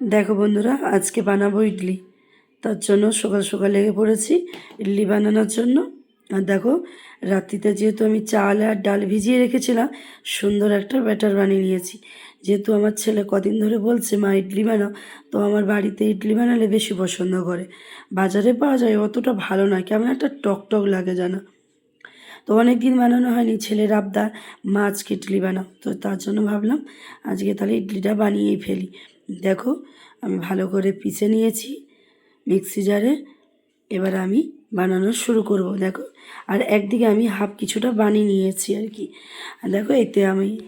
দেখো বন্ধুরা, আজকে বানাবো ইডলি। তার জন্য সকাল সকাল লেগে পড়েছি ইডলি বানানোর জন্য। আর দেখো, রাত্রিতে যেহেতু আমি চাল আর ডাল ভিজিয়ে রেখেছিলাম, সুন্দর একটা ব্যাটার বানিয়ে নিয়েছি। যেহেতু আমার ছেলে কদিন ধরে বলছে, মা, ইডলি বানাও। তো আমার বাড়িতে ইডলি বানালে বেশি পছন্দ করে। বাজারে পাওয়া যায়, অতটা ভালো নয়, কেমন একটা টক টক লাগে জানা তো অনেক দিন বানানো হয়নি ছেলের আবদার মা, আজকে ইডলি বানাও। তো তার জন্য ভাবলাম, আজকে তাহলে ইডলিটা বানিয়েই ফেলি। দেখো, আমি ভালো করে পিষে নিয়েছি মিক্সি জারে। এবার আমি বানানো শুরু করব, দেখো। আর একদিকে আমি হাফ কিছুটা বানিয়ে নিয়েছি আর কি। আর দেখো, এতে আমি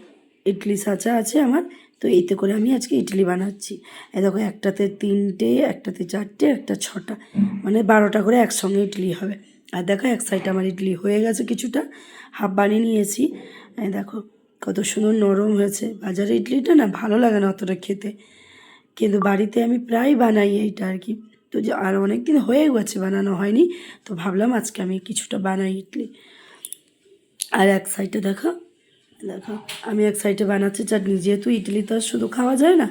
ইডলি সাঁচা আছে আমার, তো এতে করে আমি আজকে ইডলি বানাচ্ছি। এই দেখো, একটাতে তিনটে, একটাতে চারটে, একটা ছটা মানে বারোটা করে একসঙ্গে ইডলি হবে। আর দেখো, এক সাইড আমার ইডলি হয়ে গেছে কিছুটা, হাফ বানিয়ে নিয়েছি। দেখো, কত সুন্দর নরম হয়েছে। বাজারে ইডলিটা না ভালো লাগে না অতটা খেতে। কিন্তু বাড়িতে আমি প্রায় বানাই এইটা আর কি। তো যে আর অনেক দিন হয়ে গেছে বানানো হয়নি, তো ভাবলাম আজকে আমি কিছুটা বানাই ইডলি। আর এক সাইডে দেখো দেখো, আমি এক সাইডে বানাচ্ছি চাটনি। যেহেতু ইডলি তো শুধু খাওয়া যায় না,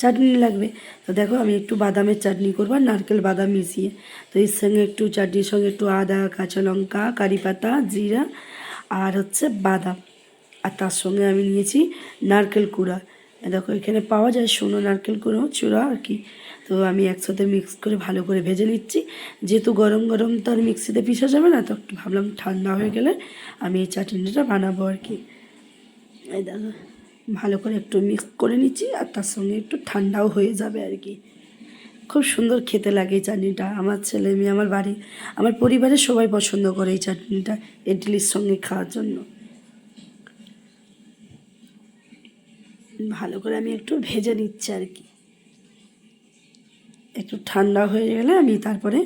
চাটনি লাগবে। তো দেখো, আমি একটু বাদামের চাটনি করব আর নারকেল বাদাম মিশিয়ে। তো এর সঙ্গে একটু চাটনির সঙ্গে একটু আদা, কাঁচা লঙ্কা, কারি পাতা, জিরা আর হচ্ছে বাদাম। আর তার সঙ্গে আমি নিয়েছি নারকেল কুড়া। দেখো, এখানে পাওয়া যায় শুকনো নারকেল কুড়ো চূড়া আর কি। তো আমি একসাথে মিক্স করে ভালো করে ভেজে নিচ্ছি। যেহেতু গরম গরম তো আর মিক্সিতে পিসা যাবে না, তো একটু ভাবলাম ঠান্ডা হয়ে গেলে আমি এই চাটনিটা বানাবো আর কি। এই দেখো, ভালো করে একটু মিক্স করে নিচ্ছি আর তার সঙ্গে একটু ঠান্ডাও হয়ে যাবে আর কি। খুব সুন্দর খেতে লাগে এই চাটনিটা। আমার ছেলে মেয়ে, আমার বাড়ি, আমার পরিবারের সবাই পছন্দ করে এই চাটনিটা, ইডলির সঙ্গে খাওয়ার জন্য। ভালো করে আমি একটু ভেজে নিচ্ছি আর কি। একটু ঠান্ডা হয়ে গেলে আমি তারপরে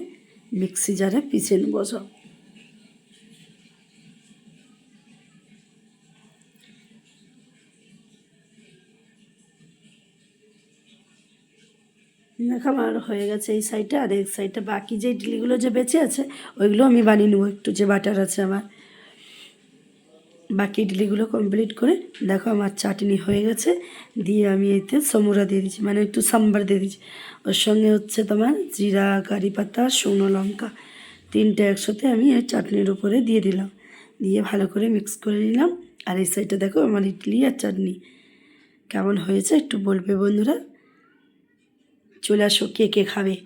মিক্সি জারে পিষে নেব সব। আমার হয়ে গেছে এই সাইডটা আর এই সাইডটা বাকি যে ইডলিগুলো যে বেঁচে আছে, ওইগুলো আমি বানিয়ে নেব। একটু যে বাটার আছে আমার। বাকি ইডলিগুলো কমপ্লিট করে, দেখো আমার চাটনি হয়ে গেছে, দিয়ে আমি এতে সমুরা দিয়ে দিচ্ছি মানে একটু সাম্বার দিয়ে দিচ্ছি। ওর সঙ্গে হচ্ছে তোমার জিরা, কারি পাতা, শুকনো লঙ্কা, তিনটে একসাথে আমি এই চাটনির উপরে দিয়ে দিলাম। দিয়ে ভালো করে মিক্স করে নিলাম। আর এই সাইডটা দেখো আমার ইডলি আর চাটনি। কেমন হয়েছে একটু বলবে বন্ধুরা? চলে আসো, কে কে খাবে?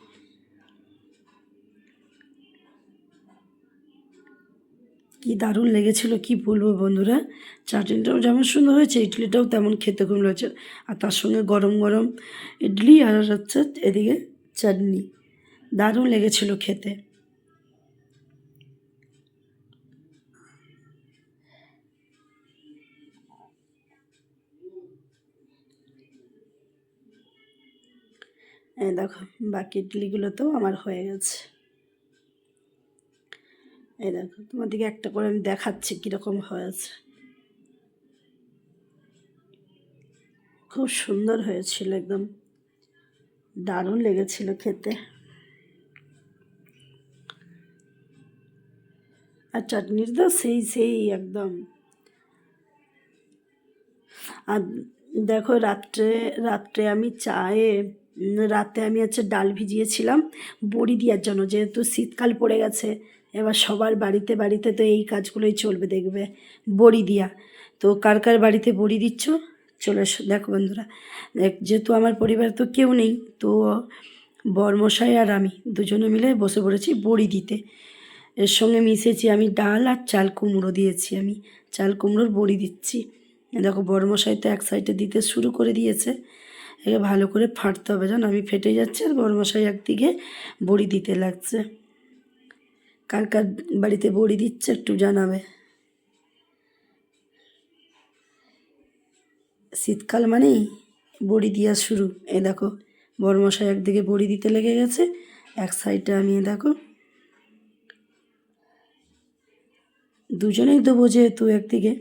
কি দারুণ লেগেছিল, কি বলব বন্ধুরা? চাটনিটাও যেমন সুন্দর হয়েছে, ইডলিটাও তেমন খেতে খুব হয়েছে। আর তার সঙ্গে গরম গরম ইডলি আর হচ্ছে এদিকে চাটনি। দারুণ লেগেছিল খেতে। দেখো, বাকি ইডলিগুলো তো আমার হয়ে গেছে। এই দেখো তোমাদেরকে একটা করে আমি দেখাচ্ছি কীরকম হয়েছে। খুব সুন্দর হয়েছিল, একদম দারুণ লেগেছিল খেতে। আর চাটনির তো সেই সেই একদম। আর দেখো, রাত্রে রাত্রে আমি চায়ে, রাতে আমি হচ্ছে ডাল ভিজিয়েছিলাম, বড়ি দেওয়ার জন্য, যেহেতু শীতকাল পড়ে গেছে এবার সবার বাড়িতে বাড়িতে তো এই কাজগুলোই চলবে, দেখবে। বড়ি দিয়া। তো কার কার বাড়িতে বড়ি দিচ্ছ? চলে দেখো বন্ধুরা, দেখ, যেহেতু আমার পরিবার তো কেউ নেই, তো বরমশাই আর আমি দুজনে মিলে বসে পড়েছি বড়ি দিতে। এর সঙ্গে মিশেছি আমি ডাল আর চাল কুমড়ো দিয়েছি আমি। চাল কুমড়োর বড়ি দিচ্ছি। দেখো, বরমশাই তো এক সাইডে দিতে শুরু করে দিয়েছে। একে ভালো করে ফাটতে হবে, জানো? আমি ফেটে যাচ্ছে আর বরমশাই একদিকে বড়ি দিতে লাগছে। কার কার বাড়িতে বড়ি দিচ্ছে একটু জানাবে। শীতকাল মানেই বড়ি দেওয়া শুরু। এ দেখো বরমশাই একদিকে বড়ি দিতে লেগে গেছে, এক সাইডে আমি দেখো। দুজনেই দেবো যেহেতু একদিকে।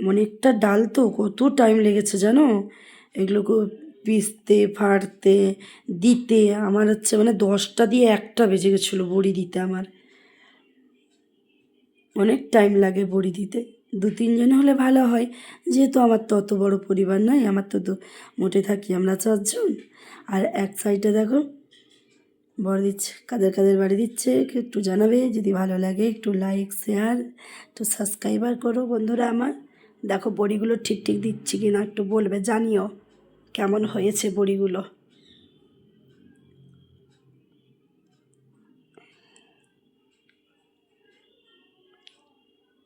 অনেকটা ডাল তো কত টাইম লেগেছে জানো? এগুলোকে পিসতে, ফাড়তে, দিতে, আমার হচ্ছে মানে দশটা দিয়ে একটা বেজে গেছিল বড়ি দিতে আমার। অনেক টাইম লাগে বড়ি দিতে। দু তিনজন হলে ভালো হয়। যেহেতু আমার তো অত বড় পরিবার নয়, আমার তো মোটে থাকি আমরা চারজন। আর এক সাইডে দেখো বড় দিচ্ছে, কাদের কাদের বাড়ি দিচ্ছে একটু জানাবে, যদি ভালো লাগে একটু লাইক শেয়ার একটু সাবস্ক্রাইবার করো বন্ধুরা আমার। দেখো বড়িগুলো ঠিক ঠিক দিচ্ছি কি না একটু বলবে, জানিও। কেমন হয়েছে বড়িগুলো?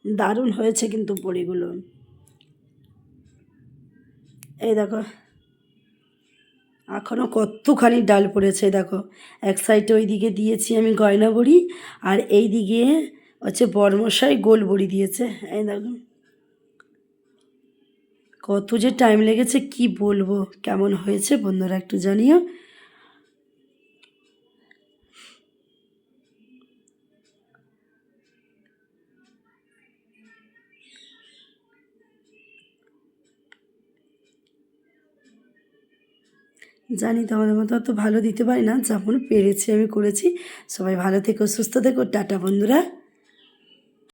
দারুণ হয়েছে কিন্তু বড়িগুলো। এই দেখো এখনও কতখানি ডাল পড়েছে দেখো। এক সাইডে ওই দিকে দিয়েছি আমি গয়না বড়ি, আর এই দিকে হচ্ছে বরমশাই গোল বড়ি দিয়েছে। এই দেখো। কত যে টাইম লেগেছে, কি বলব? কেমন হয়েছে বন্ধুরা একটু জানিও। জানি তোমাদের মতো অত ভালো দিতে পারি না, যেমন পেরেছি আমি করেছি। সবাই ভালো থেকো, সুস্থ থেকো, টাটা বন্ধুরা।